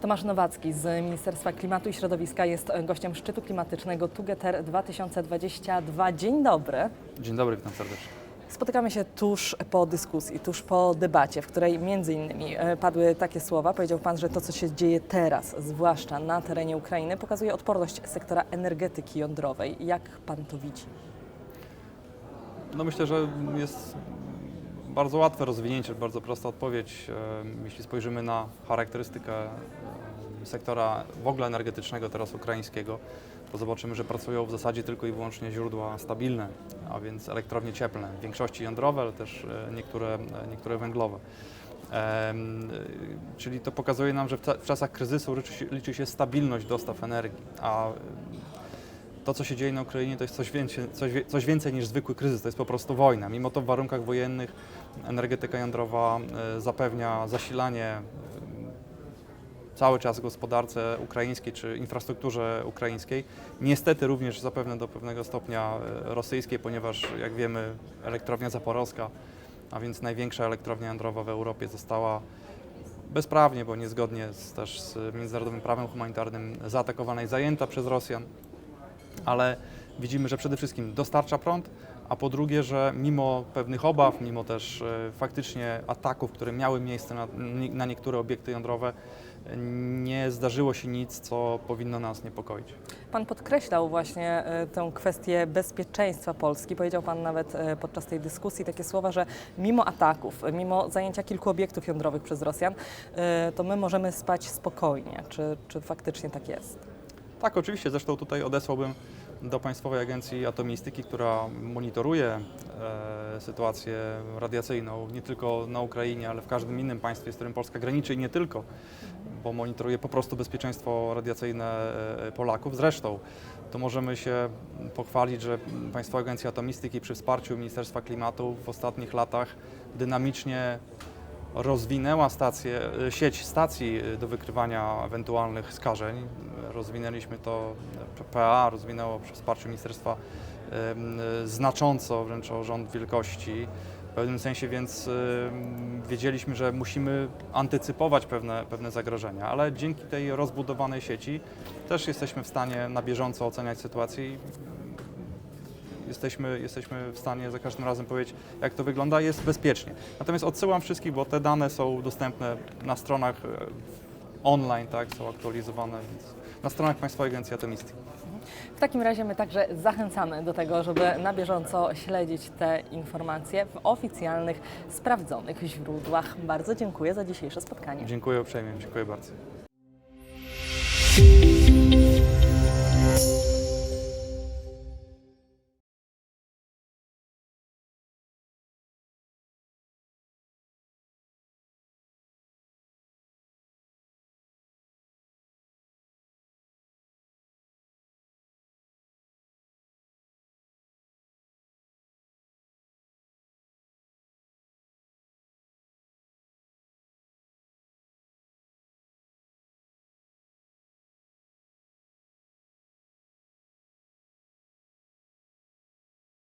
Tomasz Nowacki z Ministerstwa Klimatu i Środowiska jest gościem szczytu klimatycznego Tugeter 2022. Dzień dobry. Dzień dobry, witam serdecznie. Spotykamy się tuż po dyskusji, tuż po debacie, w której między innymi e, padły takie słowa. Powiedział Pan, że to, co się dzieje teraz, zwłaszcza na terenie Ukrainy, pokazuje odporność sektora energetyki jądrowej. Jak Pan to widzi? No myślę, że jest bardzo łatwe rozwinięcie, bardzo prosta odpowiedź. E, Jeśli spojrzymy na charakterystykę e, sektora w ogóle energetycznego teraz ukraińskiego, to zobaczymy, że pracują w zasadzie tylko i wyłącznie źródła stabilne, a więc elektrownie cieplne, w większości jądrowe, ale też e, niektóre, niektóre węglowe. Czyli to pokazuje nam, że w, czasach kryzysu liczy się, stabilność dostaw energii, a to, co się dzieje na Ukrainie, to jest coś więcej, coś, coś więcej niż zwykły kryzys, to jest po prostu wojna. Mimo to w warunkach wojennych energetyka jądrowa e, zapewnia zasilanie e, cały czas gospodarce ukraińskiej czy infrastrukturze ukraińskiej. Niestety również zapewne do pewnego stopnia e, rosyjskiej, ponieważ jak wiemy elektrownia zaporowska, a więc największa elektrownia jądrowa w Europie została bezprawnie, bo niezgodnie z, też z międzynarodowym prawem humanitarnym zaatakowana i zajęta przez Rosjan ale widzimy, że przede wszystkim dostarcza prąd, a po drugie, że mimo pewnych obaw, mimo też e, faktycznie ataków, które miały miejsce na, na niektóre obiekty jądrowe, nie zdarzyło się nic, co powinno nas niepokoić. Pan podkreślał właśnie e, tę kwestię bezpieczeństwa Polski. Powiedział Pan nawet e, podczas tej dyskusji takie słowa, że mimo ataków, mimo zajęcia kilku obiektów jądrowych przez Rosjan, to my możemy spać spokojnie. Czy, czy faktycznie tak jest? Tak, oczywiście, zresztą tutaj odesłałbym do Państwowej Agencji Atomistyki, która monitoruje e, sytuację radiacyjną nie tylko na Ukrainie, ale w każdym innym państwie, z którym Polska graniczy i nie tylko, bo monitoruje po prostu bezpieczeństwo radiacyjne e, Polaków. Zresztą to możemy się pochwalić, że Państwowa Agencja Atomistyki przy wsparciu Ministerstwa Klimatu w ostatnich latach dynamicznie rozwinęła stację, e, sieć stacji e, do wykrywania ewentualnych skażeń. Rozwinęliśmy to, e, PA rozwinęło przy wsparciu ministerstwa znacząco, wręcz o rząd wielkości. W pewnym sensie więc wiedzieliśmy, że musimy antycypować pewne, pewne zagrożenia, ale dzięki tej rozbudowanej sieci też jesteśmy w stanie na bieżąco oceniać sytuację i jesteśmy, jesteśmy w stanie za każdym razem powiedzieć, jak to wygląda, jest bezpiecznie. Natomiast odsyłam wszystkich, bo te dane są dostępne na stronach e, online, tak, są aktualizowane, więc na stronach Państwowej Agencji Atomistyki. W takim razie my także zachęcamy do tego, żeby na bieżąco śledzić te informacje w oficjalnych, sprawdzonych źródłach. Bardzo dziękuję za dzisiejsze spotkanie. Dziękuję uprzejmie, dziękuję bardzo.